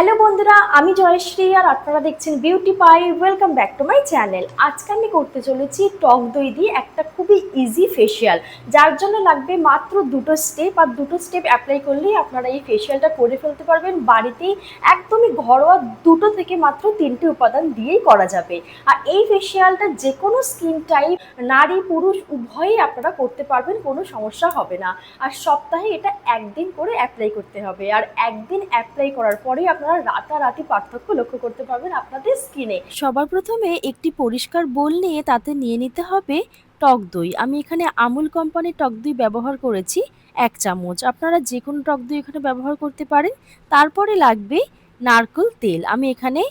Hello বন্ধুরা, আমি জয়শ্রী আর আপনারা দেখছেন beauty pie welcome back to my channel আজকে আমি করতে চলেছি টক দই দিয়ে একটা খুবই ইজি ফেসিয়াল যার জন্য লাগবে মাত্র দুটো স্টেপ আর দুটো স্টেপ অ্যাপ্লাই করলেই আপনারা এই ফেসিয়ালটা করে ফেলতে পারবেন। বাড়িতেই একদমই ঘরোয়া দুটো থেকে মাত্র তিনটে উপাদান দিয়েই করা যাবে। আর এই ফেসিয়ালটা যে কোনো স্কিন টাইপ নারী, পুরুষ উভয়ই আপনারা করতে পারবেন, কোনো সমস্যা হবে না। আর সপ্তাহে এটা একদিন করে অ্যাপ্লাই করতে হবে। আর একদিন অ্যাপ্লাই করার পরেই আপনারা রাতারাতি পার্থক্য লক্ষ্য করতে পারবেন আপনাদের স্কিনে সবার প্রথমে একটি পরিষ্কার বোল নিয়ে তাতে নিয়ে নিতে হবে টক দই। আমি এখানে আমুল কোম্পানির টক দই ব্যবহার করেছি এক চামচ। আপনারা যে কোনো টক দই এখানে ব্যবহার করতে পারেন। তারপরে লাগবে নারকেল তেল। আমি এখানে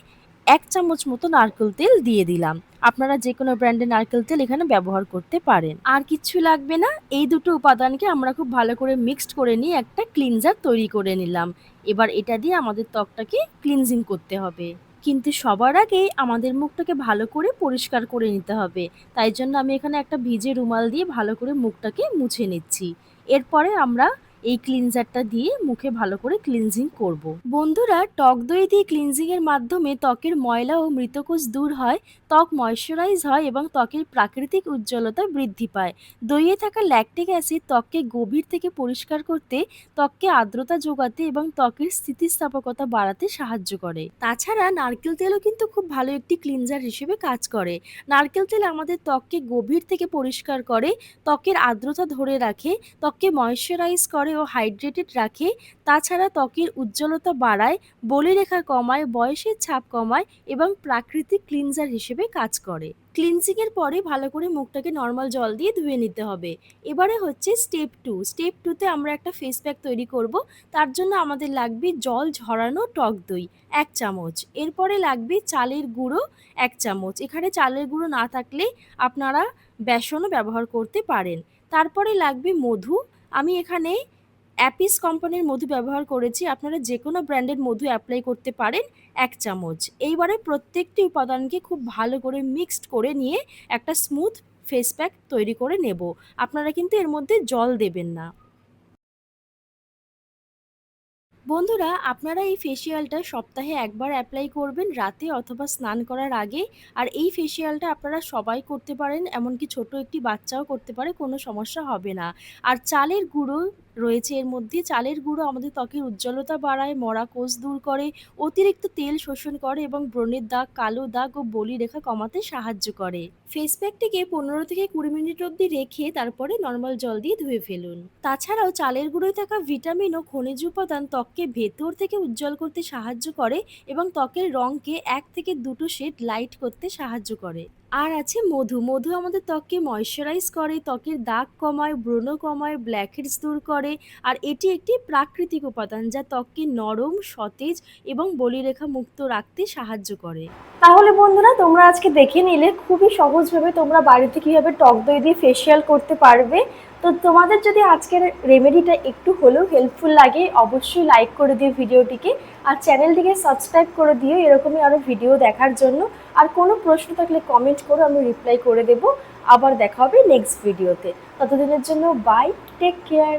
এক চামচ মতো নারকেল তেল দিয়ে দিলাম। আপনারা যে কোনো ব্র্যান্ডের নারকেল তেল এখানে ব্যবহার করতে পারেন। আর কিচ্ছু লাগবে না, এই দুটো উপাদানকে আমরা খুব ভালো করে মিক্সড করে নিয়ে একটা ক্লিনজার তৈরি করে নিলাম। এবার এটা দিয়ে আমাদের ত্বকটাকে ক্লিনজিং করতে হবে। কিন্তু সবার আগে আমাদের মুখটাকে ভালো করে পরিষ্কার করে নিতে হবে। তাই জন্য আমি এখানে একটা ভিজে রুমাল দিয়ে ভালো করে মুখটাকে মুছে নিচ্ছি। এরপরে আমরা এই ক্লিনজারটা দিয়ে মুখে ভালো করে ক্লিনজিং করব। বন্ধুরা, টক দই দিয়ে ক্লিনজিং এর মাধ্যমে ত্বকের ময়লা ও মৃতকোষ দূর হয়, ত্বক ময়শ্চারাইজ হয় এবং ত্বকের প্রাকৃতিক উজ্জ্বলতা বৃদ্ধি পায়। দইয়ে থাকা ল্যাকটিক অ্যাসিড ত্বককে গভীর থেকে পরিষ্কার করতে, ত্বককে আর্দ্রতা যোগাতে এবং ত্বকের স্থিতিস্থাপকতা বাড়াতে সাহায্য করে। তাছাড়া নারকেল তেলও কিন্তু খুব ভালো একটি ক্লিনজার হিসেবে কাজ করে। নারকেল তেল আমাদের ত্বককে গভীর থেকে পরিষ্কার করে, ত্বকের আর্দ্রতা ধরে রাখে, ত্বককে ময়শ্চারাইজ করে ও হাইড্রেটেড রাখে, তাছাড়া ত্বকের উজ্জ্বলতা বাড়ায় বলিরেখা কমায়, বয়সের ছাপ কমায় এবং প্রাকৃতিক ক্লিনজার হিসেবে কাজ করে। ক্লিনজিং এর পরে ভালো করে মুখটাকে নর্মাল জল দিয়ে ধুয়ে নিতে হবে। এবারে হচ্ছে স্টেপ টু। স্টেপ টুতে আমরা একটা ফেস প্যাক তৈরি করব। তার জন্য আমাদের লাগবে জল ঝরানো টক দই, এক চামচ। এরপরে লাগবে চালের গুঁড়ো, এক চামচ। এখানে চালের গুঁড়ো না থাকলে আপনারা বেসনও ব্যবহার করতে পারেন। তারপরে লাগবে মধু। আমি এখানে অ্যাপিস কোম্পানির মধু ব্যবহার করেছি। আপনারা যে কোনো ব্র্যান্ডের মধু অ্যাপ্লাই করতে পারেন এক চামচ। এইবারে প্রত্যেকটি উপাদানকে খুব ভালো করে মিক্সড করে নিয়ে একটা স্মুথ ফেস প্যাক তৈরি করে নেব। আপনারা কিন্তু এর মধ্যে জল দেবেন না। বন্ধুরা, আপনারা এই ফেসিয়ালটা সপ্তাহে একবার অ্যাপ্লাই করবেন, রাতে অথবা স্নান করার আগে। আর এই ফেসিয়ালটা আপনারা সবাই করতে পারেন, এমনকি ছোট একটি বাচ্চাও করতে পারে, কোনো সমস্যা হবে না। আর চালের গুঁড়ো রয়েছে। এর মধ্যে চালের গুঁড়ো আমাদের ত্বকের উজ্জ্বলতা বাড়ায়, মরা কোষ দূর করে, অতিরিক্ত তেল শোষণ করে এবং ব্রণের দাগ, কালো দাগ ও বলি রেখা কমাতে সাহায্য করে। ফেস প্যাকটিকে পনেরো থেকে কুড়ি মিনিট অবধি রেখে তারপরে নর্মাল জল দিয়ে ধুয়ে ফেলুন। তাছাড়াও চালের গুঁড়োয় থাকা ভিটামিন ও খনিজ উপাদান ত্বককে ভেতর থেকে উজ্জ্বল করতে সাহায্য করে এবং ত্বকের রঙকে এক থেকে দুটো শেড লাইট করতে সাহায্য করে। আর আছে মধু। মধু আমাদের ত্বককে ময়শ্চারাইজ করে, ত্বকের দাগ কমায়, ব্রণ কমায় ব্ল্যাকহেডস দূর করে। আর এটি একটি প্রাকৃতিক উপাদান যা ত্বককে নরম, সতেজ এবং বলিরেখা মুক্ত রাখতে সাহায্য করে। তাহলে বন্ধুরা, তোমরা আজকে দেখে নিলে খুবই সহজভাবে তোমরা বাড়িতে কীভাবে টক দই দিয়ে ফেসিয়াল করতে পারবে। তো তোমাদের যদি আজকের রেমেডিটা একটু হলেও হেল্পফুল লাগে, অবশ্যই লাইক করে দিও ভিডিওটিকে আর চ্যানেলটিকে সাবস্ক্রাইব করে দিও এরকমই আরও ভিডিও দেখার জন্য। আর কোনো প্রশ্ন থাকলে কমেন্ট করো আমি রিপ্লাই করে দেব। আবার দেখা হবে নেক্সট ভিডিওতে ততদিনের জন্য বাই টেক কেয়ার